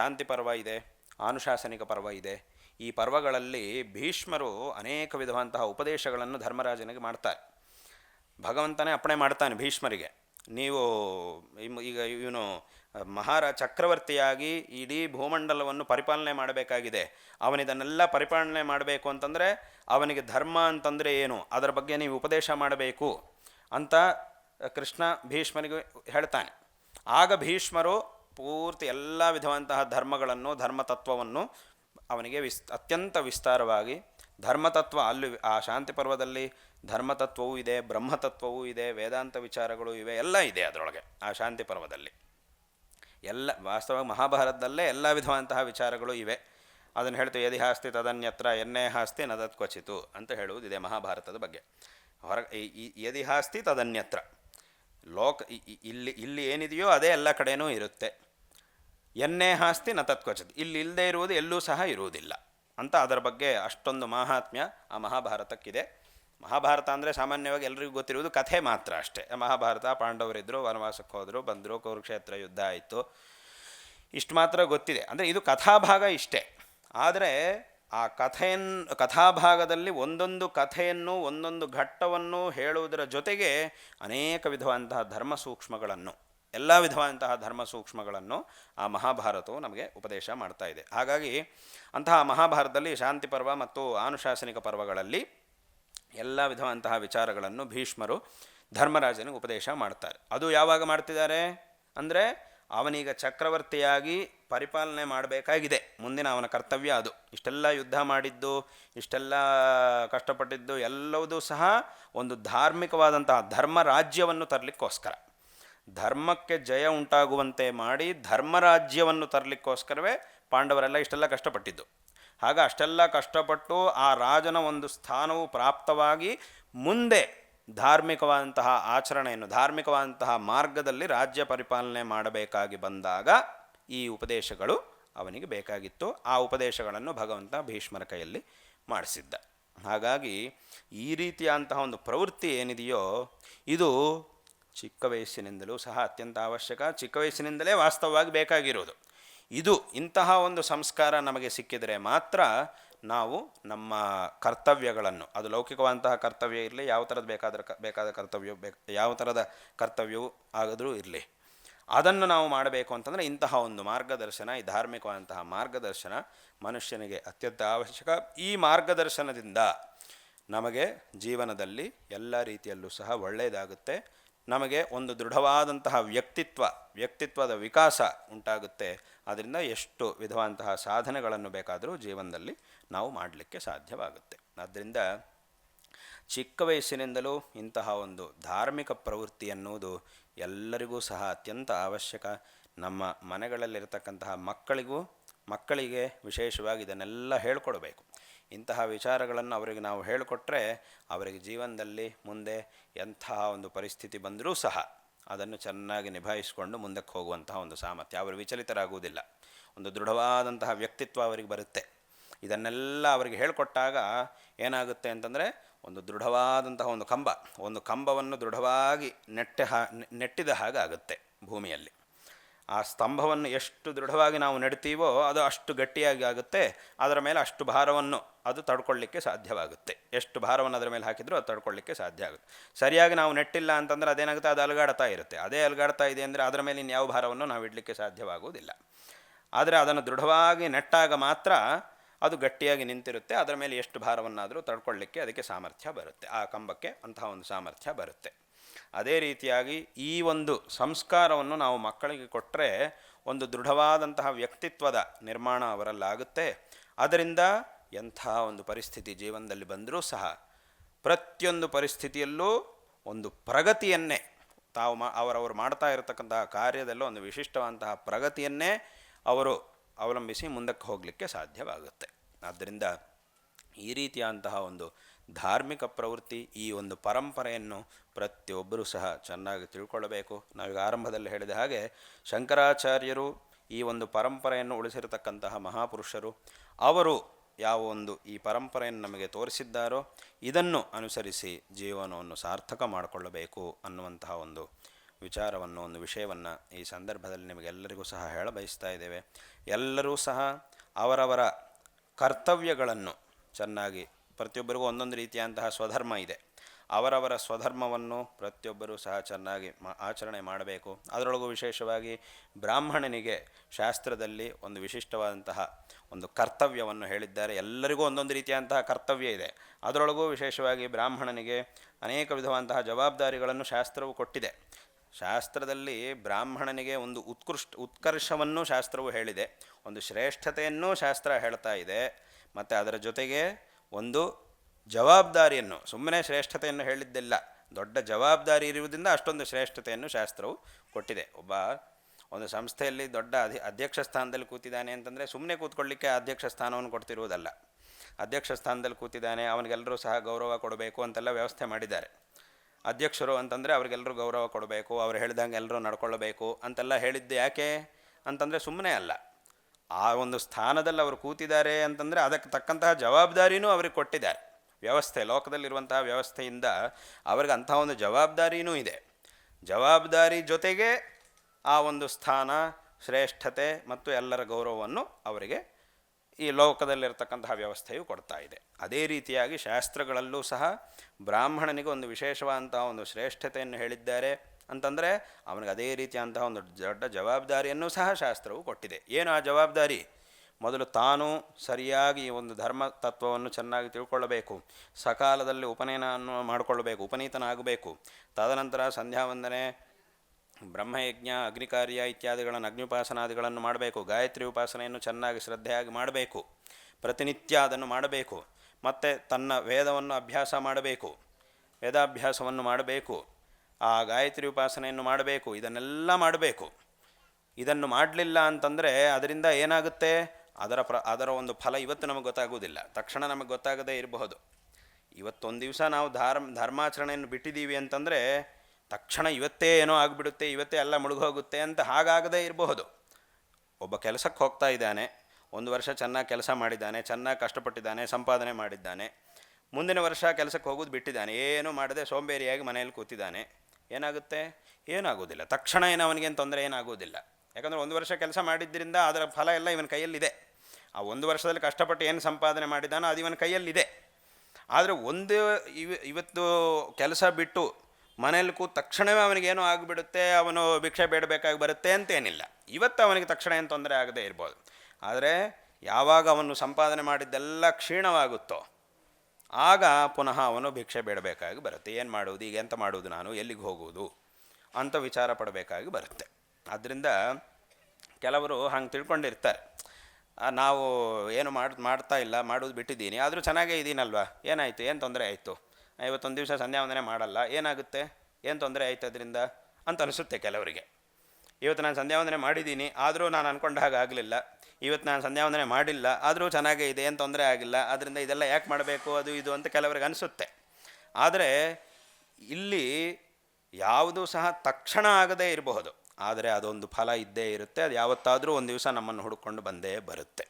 ಶಾಂತಿ ಪರ್ವ ಇದೆ ಆನುಶಾಸನಿಕ ಪರ್ವ ಇದೆ. ಈ ಪರ್ವಗಳಲ್ಲಿ ಭೀಷ್ಮರು ಅನೇಕ ವಿಧವಂತಹ ಉಪದೇಶಗಳನ್ನು ಧರ್ಮರಾಜನಿಗೆ ಮಾಡ್ತಾರೆ. ಭಗವಂತನೇ ಅಪ್ಪಣೆ ಮಾಡ್ತಾನೆ ಭೀಷ್ಮರಿಗೆ. ನೀವು ಈಗ ಇವನು ಮಹಾರಾ ಚಕ್ರವರ್ತಿಯಾಗಿ ಇಡೀ ಭೂಮಂಡಲವನ್ನು ಪರಿಪಾಲನೆ ಮಾಡಬೇಕಾಗಿದೆ. ಅವನಿದನ್ನೆಲ್ಲ ಪರಿಪಾಲನೆ ಮಾಡಬೇಕು ಅಂತಂದರೆ ಅವನಿಗೆ ಧರ್ಮ ಅಂತಂದರೆ ಏನು? ಅದರ ಬಗ್ಗೆ ನೀವು ಉಪದೇಶ ಮಾಡಬೇಕು ಅಂತ ಕೃಷ್ಣ ಭೀಷ್ಮನಿಗೆ ಹೇಳ್ತಾನೆ. ಆಗ ಭೀಷ್ಮರು ಪೂರ್ತಿ ಎಲ್ಲ ವಿಧವಂತಹ ಧರ್ಮಗಳನ್ನು, ಧರ್ಮತತ್ವವನ್ನು ಅವನಿಗೆ ವಿಸ್, ಅತ್ಯಂತ ವಿಸ್ತಾರವಾಗಿ ಧರ್ಮತತ್ವ ಅಲ್ಲಿ ಆ ಶಾಂತಿ ಪರ್ವದಲ್ಲಿ ಧರ್ಮತತ್ವವೂ ಇದೆ, ಬ್ರಹ್ಮತತ್ವವೂ ಇದೆ, ವೇದಾಂತ ವಿಚಾರಗಳು ಇವೆ, ಎಲ್ಲ ಇದೆ ಅದರೊಳಗೆ ಆ ಶಾಂತಿ ಪರ್ವದಲ್ಲಿ. ಎಲ್ಲ ವಾಸ್ತವವಾಗಿ ಮಹಾಭಾರತದಲ್ಲೇ ಎಲ್ಲ ವಿಧವಂತಹ ವಿಚಾರಗಳು ಇವೆ. ಅದನ್ನು ಹೇಳ್ತೀವಿ ಯದಿ ಹಾಸ್ತಿ ತದನ್ಯತ್ರ, ಎನ್ನೇ ಹಾಸ್ತಿ ನದತ್ ಕ್ವಚಿತು ಅಂತ ಹೇಳುವುದಿದೆ ಮಹಾಭಾರತದ ಬಗ್ಗೆ. ಹೊರ ಯದಿ ಹಾಸ್ತಿ ತದನ್ಯತ್ರ ಲೋಕ ಇಲ್ಲಿ ಇಲ್ಲಿ ಏನಿದೆಯೋ ಅದೇ ಎಲ್ಲ ಕಡೆಯೂ ಇರುತ್ತೆ. ಎನ್ನೇ ಹಾಸ್ತಿ ನ ತತ್ಕ್ವಚಿತ್ ಇಲ್ಲಿ ಇಲ್ಲದೆ ಇರುವುದು, ಎಲ್ಲೂ ಸಹ ಇರುವುದಿಲ್ಲ. ಅಂತ ಅದರ ಬಗ್ಗೆ ಅಷ್ಟೊಂದು ಮಹಾತ್ಮ್ಯ ಆ ಮಹಾಭಾರತಕ್ಕಿದೆ. ಮಹಾಭಾರತ ಅಂದರೆ ಸಾಮಾನ್ಯವಾಗಿ ಎಲ್ಲರಿಗೂ ಗೊತ್ತಿರುವುದು ಕಥೆ ಮಾತ್ರ ಅಷ್ಟೇ. ಮಹಾಭಾರತ ಪಾಂಡವರಿದ್ದರು ವನವಾಸಕ್ಕೆ ಹೋದರು, ಬಂದರು, ಕುರುಕ್ಷೇತ್ರ ಯುದ್ಧ ಆಯಿತು. ಇಷ್ಟು ಮಾತ್ರ ಗೊತ್ತಿದೆ. ಅಂದರೆ ಇದು ಕಥಾಭಾಗ ಇಷ್ಟೇ. ಆದರೆ ಆ ಕಥೆಯನ್ನು ಕಥಾಭಾಗದಲ್ಲಿ ಒಂದೊಂದು ಕಥೆಯನ್ನು, ಒಂದೊಂದು ಘಟ್ಟವನ್ನು ಹೇಳುವುದರ ಜೊತೆಗೆ ಅನೇಕ ವಿಧವಾದಂತಹ ಧರ್ಮ ಸೂಕ್ಷ್ಮಗಳನ್ನು ಎಲ್ಲ ವಿಧವಾದಂತಹ ಧರ್ಮ ಸೂಕ್ಷ್ಮಗಳನ್ನು ಆ ಮಹಾಭಾರತವು ನಮಗೆ ಉಪದೇಶ ಮಾಡ್ತಾ ಇದೆ. ಹಾಗಾಗಿ ಅಂತಹ ಮಹಾಭಾರತದಲ್ಲಿ ಶಾಂತಿ ಪರ್ವ ಮತ್ತು ಆನುಶಾಸನಿಕ ಪರ್ವಗಳಲ್ಲಿ ಎಲ್ಲ ವಿಧವಂತಹ ವಿಚಾರಗಳನ್ನು ಭೀಷ್ಮರು ಧರ್ಮರಾಜನಿಗೆ ಉಪದೇಶ ಮಾಡ್ತಾರೆ. ಅದು ಯಾವಾಗ ಮಾಡ್ತಿದ್ದಾರೆ? ಅಂದರೆ ಅವನೀಗ ಚಕ್ರವರ್ತಿಯಾಗಿ ಪರಿಪಾಲನೆ ಮಾಡಬೇಕಾಗಿದೆ. ಮುಂದಿನ ಅವನ ಕರ್ತವ್ಯ ಅದು. ಇಷ್ಟೆಲ್ಲ ಯುದ್ಧ ಮಾಡಿದ್ದು, ಇಷ್ಟೆಲ್ಲ ಕಷ್ಟಪಟ್ಟಿದ್ದು ಎಲ್ಲವೂ ಸಹ ಒಂದು ಧಾರ್ಮಿಕವಾದಂತಹ ಧರ್ಮ ರಾಜ್ಯವನ್ನು ತರಲಿಕ್ಕೋಸ್ಕರ. ಧರ್ಮಕ್ಕೆ ಜಯ ಉಂಟಾಗುವಂತೆ ಮಾಡಿ ಧರ್ಮರಾಜ್ಯವನ್ನು ತರಲಿಕ್ಕೋಸ್ಕರವೇ ಪಾಂಡವರೆಲ್ಲ ಇಷ್ಟೆಲ್ಲ ಕಷ್ಟಪಟ್ಟಿದ್ದು. ಆಗ ಅಷ್ಟೆಲ್ಲ ಕಷ್ಟಪಟ್ಟು ಆ ರಾಜನ ಒಂದು ಸ್ಥಾನವು ಪ್ರಾಪ್ತವಾಗಿ ಮುಂದೆ ಧಾರ್ಮಿಕವಾದಂತಹ ಆಚರಣೆಯನ್ನು, ಧಾರ್ಮಿಕವಾದಂತಹ ಮಾರ್ಗದಲ್ಲಿ ರಾಜ್ಯ ಪರಿಪಾಲನೆ ಮಾಡಬೇಕಾಗಿ ಬಂದಾಗ ಈ ಉಪದೇಶಗಳು ಅವನಿಗೆ ಬೇಕಾಗಿತ್ತು. ಆ ಉಪದೇಶಗಳನ್ನು ಭಗವಂತ ಭೀಷ್ಮರ ಕೈಯಲ್ಲಿ ಮಾಡಿಸಿದ್ದ. ಹಾಗಾಗಿ ಈ ರೀತಿಯಾದಂತಹ ಒಂದು ಪ್ರವೃತ್ತಿ ಏನಿದೆಯೋ, ಇದು ಚಿಕ್ಕ ವಯಸ್ಸಿನಿಂದಲೂ ಸಹ ಅತ್ಯಂತ ಅವಶ್ಯಕ. ಚಿಕ್ಕ ವಯಸ್ಸಿನಿಂದಲೇ ವಾಸ್ತವವಾಗಿ ಬೇಕಾಗಿರೋದು ಇದು ಇಂತಹ ಒಂದು ಸಂಸ್ಕಾರ ನಮಗೆ ಸಿಕ್ಕಿದರೆ ಮಾತ್ರ ನಾವು ನಮ್ಮ ಕರ್ತವ್ಯಗಳನ್ನು, ಅದು ಲೌಕಿಕವಾದಂತಹ ಕರ್ತವ್ಯ ಇರಲಿ, ಯಾವ ಥರದ ಬೇಕಾದ ಬೇಕಾದ ಕರ್ತವ್ಯ ಬೇಕು, ಯಾವ ಥರದ ಕರ್ತವ್ಯವು ಆಗದರೂ ಇರಲಿ. ಅದನ್ನು ನಾವು ಮಾಡಬೇಕು ಅಂತಂದರೆ ಇಂತಹ ಒಂದು ಮಾರ್ಗದರ್ಶನ, ಈ ಧಾರ್ಮಿಕವಾದಂತಹ ಮಾರ್ಗದರ್ಶನ ಮನುಷ್ಯನಿಗೆ ಅತ್ಯಂತ ಅವಶ್ಯಕ. ಈ ಮಾರ್ಗದರ್ಶನದಿಂದ ನಮಗೆ ಜೀವನದಲ್ಲಿ ಎಲ್ಲ ರೀತಿಯಲ್ಲೂ ಸಹ ಒಳ್ಳೆಯದಾಗುತ್ತೆ. ನಮಗೆ ಒಂದು ದೃಢವಾದಂತಹ ವ್ಯಕ್ತಿತ್ವ, ವ್ಯಕ್ತಿತ್ವದ ವಿಕಾಸ ಉಂಟಾಗುತ್ತೆ. ಅದರಿಂದ ಎಷ್ಟು ವಿಧವಾದಂತಹ ಸಾಧನೆಗಳನ್ನು ಬೇಕಾದರೂ ಜೀವನದಲ್ಲಿ ನಾವು ಮಾಡಲಿಕ್ಕೆ ಸಾಧ್ಯವಾಗುತ್ತೆ. ಆದ್ದರಿಂದ ಚಿಕ್ಕ ವಯಸ್ಸಿನಿಂದಲೂ ಇಂತಹ ಒಂದು ಧಾರ್ಮಿಕ ಪ್ರವೃತ್ತಿ ಅನ್ನುವುದು ಎಲ್ಲರಿಗೂ ಸಹ ಅತ್ಯಂತ ಅವಶ್ಯಕ. ನಮ್ಮ ಮನೆಗಳಲ್ಲಿರತಕ್ಕಂತಹ ಮಕ್ಕಳಿಗೂ, ಮಕ್ಕಳಿಗೆ ವಿಶೇಷವಾಗಿ ಇದನ್ನೆಲ್ಲ ಹೇಳ್ಕೊಡ್ಬೇಕು. ಇಂತಹ ವಿಚಾರಗಳನ್ನು ಅವರಿಗೆ ನಾವು ಹೇಳಿಕೊಟ್ರೆ ಅವರಿಗೆ ಜೀವನದಲ್ಲಿ ಮುಂದೆ ಎಂತಹ ಒಂದು ಪರಿಸ್ಥಿತಿ ಬಂದರೂ ಸಹ ಅದನ್ನು ಚೆನ್ನಾಗಿ ನಿಭಾಯಿಸಿಕೊಂಡು ಮುಂದಕ್ಕೆ ಹೋಗುವಂತಹ ಒಂದು ಸಾಮರ್ಥ್ಯ ಅವರು ವಿಚಲಿತರಾಗುವುದಿಲ್ಲ. ಒಂದು ದೃಢವಾದಂತಹ ವ್ಯಕ್ತಿತ್ವ ಅವರಿಗೆ ಬರುತ್ತೆ. ಇದನ್ನೆಲ್ಲ ಅವರಿಗೆ ಹೇಳಿಕೊಟ್ಟಾಗ ಏನಾಗುತ್ತೆ ಅಂತಂದರೆ ಒಂದು ದೃಢವಾದಂತಹ ಒಂದು ಕಂಬ, ಒಂದು ಕಂಬವನ್ನು ದೃಢವಾಗಿ ನೆಟ್ಟೆ ಹಾ ನೆಟ್ಟಿದ ಹಾಗೆ ಆಗುತ್ತೆ ಭೂಮಿಯಲ್ಲಿ. ಆ ಸ್ತಂಭವನ್ನು ಎಷ್ಟು ದೃಢವಾಗಿ ನಾವು ನೆಡ್ತೀವೋ ಅದು ಅಷ್ಟು ಗಟ್ಟಿಯಾಗಿ ಆಗುತ್ತೆ. ಅದರ ಮೇಲೆ ಅಷ್ಟು ಭಾರವನ್ನು ಅದು ತಡ್ಕೊಳ್ಳಿಕ್ಕೆ ಸಾಧ್ಯವಾಗುತ್ತೆ. ಎಷ್ಟು ಭಾರವನ್ನು ಅದರ ಮೇಲೆ ಹಾಕಿದರೂ ಅದು ತಡ್ಕೊಳ್ಳಿಕ್ಕೆ ಸಾಧ್ಯ ಆಗುತ್ತೆ. ಸರಿಯಾಗಿ ನಾವು ನೆಟ್ಟಿಲ್ಲ ಅಂತಂದರೆ ಅದೇನಾಗುತ್ತೆ? ಅದು ಅಲುಗಾಡ್ತಾ ಇರುತ್ತೆ. ಅದೇ ಅಲುಗಾಡ್ತಾ ಇದೆ ಅಂದರೆ ಅದರ ಮೇಲೆ ಇನ್ಯಾವ ಭಾರವನ್ನು ನಾವು ಇಡಲಿಕ್ಕೆ ಸಾಧ್ಯವಾಗುವುದಿಲ್ಲ. ಆದರೆ ಅದನ್ನು ದೃಢವಾಗಿ ನೆಟ್ಟಾಗ ಮಾತ್ರ ಅದು ಗಟ್ಟಿಯಾಗಿ ನಿಂತಿರುತ್ತೆ. ಅದರ ಮೇಲೆ ಎಷ್ಟು ಭಾರವನ್ನಾದರೂ ತಡ್ಕೊಳ್ಳಿಕ್ಕೆ ಅದಕ್ಕೆ ಸಾಮರ್ಥ್ಯ ಬರುತ್ತೆ. ಆ ಕಂಬಕ್ಕೆ ಅಂತಹ ಒಂದು ಸಾಮರ್ಥ್ಯ ಬರುತ್ತೆ. ಅದೇ ರೀತಿಯಾಗಿ ಈ ಒಂದು ಸಂಸ್ಕಾರವನ್ನು ನಾವು ಮಕ್ಕಳಿಗೆ ಕೊಟ್ಟರೆ ಒಂದು ದೃಢವಾದಂತಹ ವ್ಯಕ್ತಿತ್ವದ ನಿರ್ಮಾಣ ಅವರಲ್ಲಾಗುತ್ತೆ. ಅದರಿಂದ ಎಂಥ ಒಂದು ಪರಿಸ್ಥಿತಿ ಜೀವನದಲ್ಲಿ ಬಂದರೂ ಸಹ ಪ್ರತಿಯೊಂದು ಪರಿಸ್ಥಿತಿಯಲ್ಲೂ ಒಂದು ಪ್ರಗತಿಯನ್ನೇ ತಾವು ಮಾ, ಅವರವರು ಮಾಡ್ತಾ ಇರತಕ್ಕಂತಹ ಕಾರ್ಯದಲ್ಲೂ ಒಂದು ವಿಶಿಷ್ಟವಾದಂತಹ ಪ್ರಗತಿಯನ್ನೇ ಅವರು ಅವಲಂಬಿಸಿ ಮುಂದಕ್ಕೆ ಹೋಗಲಿಕ್ಕೆ ಸಾಧ್ಯವಾಗುತ್ತೆ. ಆದ್ದರಿಂದ ಈ ರೀತಿಯಾದಂತಹ ಒಂದು ಧಾರ್ಮಿಕ ಪ್ರವೃತ್ತಿ ಈ ಒಂದು ಪರಂಪರೆಯನ್ನು ಪ್ರತಿಯೊಬ್ಬರೂ ಸಹ ಚೆನ್ನಾಗಿ ತಿಳ್ಕೊಳ್ಳಬೇಕು. ನಾವೀಗ ಆರಂಭದಲ್ಲಿ ಹೇಳಿದ ಹಾಗೆ ಶಂಕರಾಚಾರ್ಯರು ಈ ಒಂದು ಪರಂಪರೆಯನ್ನು ಉಳಿಸಿರತಕ್ಕಂತಹ ಮಹಾಪುರುಷರು, ಅವರು ಯಾವ ಒಂದು ಈ ಪರಂಪರೆಯನ್ನು ನಮಗೆ ತೋರಿಸಿದ್ದಾರೋ ಇದನ್ನು ಅನುಸರಿಸಿ ಜೀವನವನ್ನು ಸಾರ್ಥಕ ಮಾಡಿಕೊಳ್ಳಬೇಕು ಅನ್ನುವಂತಹ ಒಂದು ವಿಚಾರವನ್ನು, ಒಂದು ವಿಷಯವನ್ನು ಈ ಸಂದರ್ಭದಲ್ಲಿ ನಿಮಗೆಲ್ಲರಿಗೂ ಸಹ ಹೇಳ ಬಯಸ್ತಾ ಇದ್ದೇವೆ. ಎಲ್ಲರೂ ಸಹ ಅವರವರ ಕರ್ತವ್ಯಗಳನ್ನು ಚೆನ್ನಾಗಿ ಪ್ರತಿಯೊಬ್ಬರಿಗೂ ಒಂದೊಂದು ರೀತಿಯಂತಹ ಸ್ವಧರ್ಮ ಇದೆ. ಅವರವರ ಸ್ವಧರ್ಮವನ್ನು ಪ್ರತಿಯೊಬ್ಬರೂ ಸಹ ಚೆನ್ನಾಗಿ ಆಚರಣೆ ಮಾಡಬೇಕು. ಅದರೊಳಗೂ ವಿಶೇಷವಾಗಿ ಬ್ರಾಹ್ಮಣನಿಗೆ ಶಾಸ್ತ್ರದಲ್ಲಿ ಒಂದು ವಿಶಿಷ್ಟವಾದಂತಹ ಒಂದು ಕರ್ತವ್ಯವನ್ನು ಹೇಳಿದ್ದಾರೆ. ಎಲ್ಲರಿಗೂ ಒಂದೊಂದು ರೀತಿಯಂತಹ ಕರ್ತವ್ಯ ಇದೆ. ಅದರೊಳಗೂ ವಿಶೇಷವಾಗಿ ಬ್ರಾಹ್ಮಣನಿಗೆ ಅನೇಕ ವಿಧವಾದಂತಹ ಜವಾಬ್ದಾರಿಗಳನ್ನು ಶಾಸ್ತ್ರವು ಕೊಟ್ಟಿದೆ. ಶಾಸ್ತ್ರದಲ್ಲಿ ಬ್ರಾಹ್ಮಣನಿಗೆ ಒಂದು ಉತ್ಕೃಷ್ಟ, ಉತ್ಕರ್ಷವನ್ನು ಶಾಸ್ತ್ರವು ಹೇಳಿದೆ. ಒಂದು ಶ್ರೇಷ್ಠತೆಯನ್ನು ಶಾಸ್ತ್ರ ಹೇಳ್ತಾ ಇದೆ. ಮತ್ತು ಅದರ ಜೊತೆಗೆ ಒಂದು ಜವಾಬ್ದಾರಿಯನ್ನು, ಸುಮ್ಮನೆ ಶ್ರೇಷ್ಠತೆಯನ್ನು ಹೇಳಿದ್ದಿಲ್ಲ, ದೊಡ್ಡ ಜವಾಬ್ದಾರಿ ಇರುವುದರಿಂದ ಅಷ್ಟೊಂದು ಶ್ರೇಷ್ಠತೆಯನ್ನು ಶಾಸ್ತ್ರವು ಕೊಟ್ಟಿದೆ. ಒಬ್ಬ ಒಂದು ಸಂಸ್ಥೆಯಲ್ಲಿ ದೊಡ್ಡ ಅಧಿ, ಅಧ್ಯಕ್ಷ ಸ್ಥಾನದಲ್ಲಿ ಕೂತಿದ್ದಾನೆ ಅಂತಂದರೆ ಸುಮ್ಮನೆ ಕೂತ್ಕೊಳ್ಳಿಕ್ಕೆ ಅಧ್ಯಕ್ಷ ಸ್ಥಾನವನ್ನು ಕೊಡ್ತಿರುವುದಲ್ಲ. ಅಧ್ಯಕ್ಷ ಸ್ಥಾನದಲ್ಲಿ ಕೂತಿದ್ದಾನೆ ಅವನಿಗೆಲ್ಲರೂ ಸಹ ಗೌರವ ಕೊಡಬೇಕು ಅಂತೆಲ್ಲ ವ್ಯವಸ್ಥೆ ಮಾಡಿದ್ದಾರೆ. ಅಧ್ಯಕ್ಷರು ಅಂತಂದರೆ ಅವರಿಗೆಲ್ಲರೂ ಗೌರವ ಕೊಡಬೇಕು, ಅವ್ರು ಹೇಳ್ದಂಗೆ ಎಲ್ಲರೂ ನಡ್ಕೊಳ್ಳಬೇಕು ಅಂತೆಲ್ಲ ಹೇಳಿದ್ದು ಯಾಕೆ ಅಂತಂದರೆ ಸುಮ್ಮನೆ ಅಲ್ಲ. ಆ ಒಂದು ಸ್ಥಾನದಲ್ಲಿ ಅವರು ಕೂತಿದ್ದಾರೆ ಅಂತಂದರೆ ಅದಕ್ಕೆ ತಕ್ಕಂತಹ ಜವಾಬ್ದಾರಿನೂ ಅವ್ರಿಗೆ ಕೊಟ್ಟಿದ್ದಾರೆ. ವ್ಯವಸ್ಥೆ, ಲೋಕದಲ್ಲಿರುವಂತಹ ವ್ಯವಸ್ಥೆಯಿಂದ ಅವ್ರಿಗೆ ಅಂತಹ ಒಂದು ಜವಾಬ್ದಾರಿನೂ ಇದೆ. ಜವಾಬ್ದಾರಿ ಜೊತೆಗೆ ಆ ಒಂದು ಸ್ಥಾನ, ಶ್ರೇಷ್ಠತೆ ಮತ್ತು ಎಲ್ಲರ ಗೌರವವನ್ನು ಅವರಿಗೆ ಈ ಲೋಕದಲ್ಲಿರ್ತಕ್ಕಂತಹ ವ್ಯವಸ್ಥೆಯು ಕೊಡ್ತಾ ಇದೆ. ಅದೇ ರೀತಿಯಾಗಿ ಶಾಸ್ತ್ರಗಳಲ್ಲೂ ಸಹ ಬ್ರಾಹ್ಮಣನಿಗೆ ಒಂದು ವಿಶೇಷವಾದಂತಹ ಒಂದು ಶ್ರೇಷ್ಠತೆಯನ್ನು ಹೇಳಿದ್ದಾರೆ. ಅಂತಂದರೆ ಅವನಿಗೆ ಅದೇ ರೀತಿಯಂತಹ ಒಂದು ದೊಡ್ಡ ಜವಾಬ್ದಾರಿಯನ್ನು ಸಹ ಶಾಸ್ತ್ರವು ಕೊಟ್ಟಿದೆ. ಏನು ಆ ಜವಾಬ್ದಾರಿ? ಮೊದಲು ತಾನು ಸರಿಯಾಗಿ ಈ ಒಂದು ಧರ್ಮ ತತ್ವವನ್ನು ಚೆನ್ನಾಗಿ ತಿಳ್ಕೊಳ್ಳಬೇಕು. ಸಕಾಲದಲ್ಲಿ ಉಪನಯನವನ್ನು ಮಾಡಿಕೊಳ್ಳಬೇಕು, ಉಪನೀತನಾಗಬೇಕು. ತದನಂತರ ಸಂಧ್ಯಾ ವಂದನೆ ಬ್ರಹ್ಮಯಜ್ಞ, ಅಗ್ನಿಕಾರ್ಯ ಇತ್ಯಾದಿಗಳನ್ನು ಅಗ್ನಿಪಾಸನಾದಿಗಳನ್ನು ಮಾಡಬೇಕು. ಗಾಯತ್ರಿ ಉಪಾಸನೆಯನ್ನು ಚೆನ್ನಾಗಿ ಶ್ರದ್ಧೆಯಾಗಿ ಮಾಡಬೇಕು. ಪ್ರತಿನಿತ್ಯ ಅದನ್ನು ಮಾಡಬೇಕು. ಮತ್ತು ತನ್ನ ವೇದವನ್ನು ಅಭ್ಯಾಸ ಮಾಡಬೇಕು. ವೇದಾಭ್ಯಾಸವನ್ನು ಮಾಡಬೇಕು. ಆ ಗಾಯತ್ರಿ ಉಪಾಸನೆಯನ್ನು ಮಾಡಬೇಕು, ಇದನ್ನೆಲ್ಲ ಮಾಡಬೇಕು. ಇದನ್ನು ಮಾಡಲಿಲ್ಲ ಅಂತಂದರೆ ಅದರಿಂದ ಏನಾಗುತ್ತೆ? ಅದರ ಪ್ರ, ಅದರ ಒಂದು ಫಲ ಇವತ್ತು ನಮಗೆ ಗೊತ್ತಾಗುವುದಿಲ್ಲ. ತಕ್ಷಣ ನಮಗೆ ಗೊತ್ತಾಗದೇ ಇರಬಹುದು. ಇವತ್ತೊಂದು ದಿವಸ ನಾವು ಧಾರ್ಮ, ಧರ್ಮಾಚರಣೆಯನ್ನು ಬಿಟ್ಟಿದ್ದೀವಿ ಅಂತಂದರೆ ತಕ್ಷಣ ಇವತ್ತೇ ಏನೋ ಆಗಿಬಿಡುತ್ತೆ, ಇವತ್ತೇ ಎಲ್ಲ ಮುಳುಗೋಗುತ್ತೆ ಅಂತ ಹಾಗಾಗದೇ ಇರಬಹುದು. ಒಬ್ಬ ಕೆಲಸಕ್ಕೆ ಹೋಗ್ತಾ ಇದ್ದಾನೆ, ಒಂದು ವರ್ಷ ಚೆನ್ನಾಗಿ ಕೆಲಸ ಮಾಡಿದ್ದಾನೆ, ಚೆನ್ನಾಗಿ ಕಷ್ಟಪಟ್ಟಿದ್ದಾನೆ, ಸಂಪಾದನೆ ಮಾಡಿದ್ದಾನೆ. ಮುಂದಿನ ವರ್ಷ ಕೆಲಸಕ್ಕೆ ಹೋಗೋದು ಬಿಟ್ಟಿದ್ದಾನೆ, ಏನೂ ಮಾಡದೆ ಸೋಂಬೇರಿಯಾಗಿ ಮನೆಯಲ್ಲಿ ಕೂತಿದ್ದಾನೆ. ಏನಾಗುತ್ತೆ? ಏನಾಗೋದಿಲ್ಲ ತಕ್ಷಣ ಏನು ಅವನಿಗೇನು ತೊಂದರೆ ಏನಾಗೋದಿಲ್ಲ ಯಾಕಂದರೆ ಒಂದು ವರ್ಷ ಕೆಲಸ ಮಾಡಿದ್ದರಿಂದ ಅದರ ಫಲ ಎಲ್ಲ ಇವನ ಕೈಯಲ್ಲಿದೆ. ಆ ಒಂದು ವರ್ಷದಲ್ಲಿ ಕಷ್ಟಪಟ್ಟು ಏನು ಸಂಪಾದನೆ ಮಾಡಿದಾನೋ ಅದು ಇವನ ಕೈಯಲ್ಲಿದೆ. ಆದರೆ ಒಂದು ಇವ, ಇವತ್ತು ಕೆಲಸ ಬಿಟ್ಟು ಮನೇಲಿ ಕೂತ ತಕ್ಷಣವೇ ಅವನಿಗೇನೋ ಆಗಿಬಿಡುತ್ತೆ, ಅವನು ಭಿಕ್ಷೆ ಬೇಡಬೇಕಾಗಿ ಬರುತ್ತೆ ಅಂತೇನಿಲ್ಲ. ಇವತ್ತು ಅವನಿಗೆ ತಕ್ಷಣ ಏನು ತೊಂದರೆ ಆಗದೇ ಇರ್ಬೋದು. ಆದರೆ ಯಾವಾಗ ಅವನು ಸಂಪಾದನೆ ಮಾಡಿದ್ದೆಲ್ಲ ಕ್ಷೀಣವಾಗುತ್ತೋ ಆಗ ಪುನಃ ಅವನು ಭಿಕ್ಷೆ ಬೇಡಬೇಕಾಗಿ ಬರುತ್ತೆ. ಏನು ಮಾಡುವುದು? ಈಗ ಎಂತ ಮಾಡುವುದು ನಾನು? ಎಲ್ಲಿಗೆ ಹೋಗುವುದು? ಅಂತ ವಿಚಾರ ಪಡಬೇಕಾಗಿ ಬರುತ್ತೆ. ಆದ್ದರಿಂದ ಕೆಲವರು ಹಂಗೆ ತಿಳ್ಕೊಂಡಿರ್ತಾರೆ. ನಾವು ಏನು ಮಾಡಿ, ಮಾಡ್ತಾ ಇಲ್ಲ ಮಾಡೋದು ಬಿಟ್ಟಿದ್ದೀನಿ. ಆದರೂ ಚೆನ್ನಾಗೇ ಇದ್ದೀನಲ್ವಾ ಏನಾಯಿತು? ಏನು ತೊಂದರೆ ಆಯಿತು? ಇವತ್ತೊಂದು ದಿವಸ ಸಂಧ್ಯಾ ಮಾಡಲ್ಲ. ಏನಾಗುತ್ತೆ? ಏನು ತೊಂದರೆ ಆಯಿತು ಅದರಿಂದ? ಅಂತ ಅನಿಸುತ್ತೆ ಕೆಲವರಿಗೆ. ಇವತ್ತು ನಾನು ಸಂಧ್ಯಾ ವಂದನೆ ಮಾಡಿದ್ದೀನಿ, ಆದರೂ ನಾನು ಅಂದ್ಕೊಂಡ ಹಾಗೆ ಆಗಲಿಲ್ಲ. ಇವತ್ತು ನಾನು ಸಂಧ್ಯಾ ವಂದನೆ ಮಾಡಿಲ್ಲ, ಆದರೂ ಚೆನ್ನಾಗೇ ಇದೆ ಏನು ತೊಂದರೆ ಆಗಿಲ್ಲ ಆದ್ದರಿಂದ ಇದೆಲ್ಲ ಯಾಕೆ ಮಾಡಬೇಕು, ಅದು ಇದು ಅಂತ ಕೆಲವರಿಗೆ ಅನಿಸುತ್ತೆ. ಆದರೆ ಇಲ್ಲಿ ಯಾವುದೂ ಸಹ ತಕ್ಷಣ ಆಗದೇ ಇರಬಹುದು. ಆದರೆ ಅದೊಂದು ಫಲ ಇದ್ದೇ ಇರುತ್ತೆ, ಅದು ಯಾವತ್ತಾದರೂ ಒಂದು ದಿವಸ ನಮ್ಮನ್ನು ಹುಡುಕೊಂಡು ಬಂದೇ ಬರುತ್ತೆ.